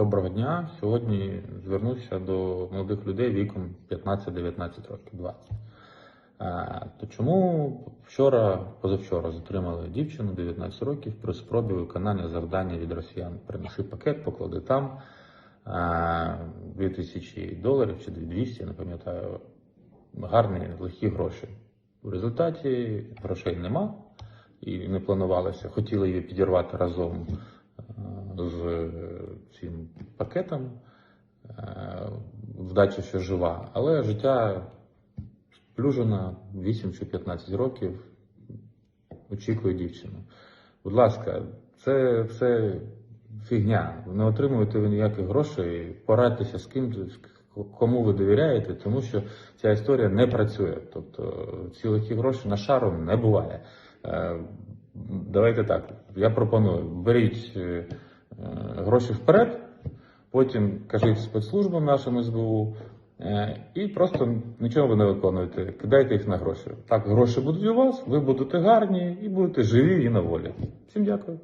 Доброго дня. Сьогодні звернувся до молодих людей віком 15-19 років, 20. Е, То чому вчора, позавчора затримали дівчину 19 років при спробі виконання завдання від росіян? Принеси пакет, поклади там е, 2000 доларів чи 200, я не пам'ятаю. Гарні, легкі гроші. В результаті грошей нема і не планувалося. Хотіли її підірвати разом е, з пакетом. Е, Вдача, що жива, але життя сплюжена 8 чи 15 років. Очікує дівчину. Будь ласка, це все фігня. Не отримуєте ви ніяких грошей. Порадьтеся з ким кому ви довіряєте, тому що ця історія не працює. Тобто ці легкі гроші на шару не буває. Е, Давайте так. Я пропоную: беріть е, гроші вперед, потім кажіть спецслужбам нашим СБУ. е, І просто нічого ви не виконуєте, кидайте їх на гроші. Так, гроші будуть у вас, ви будете гарні і будете живі і на волі. Всім дякую.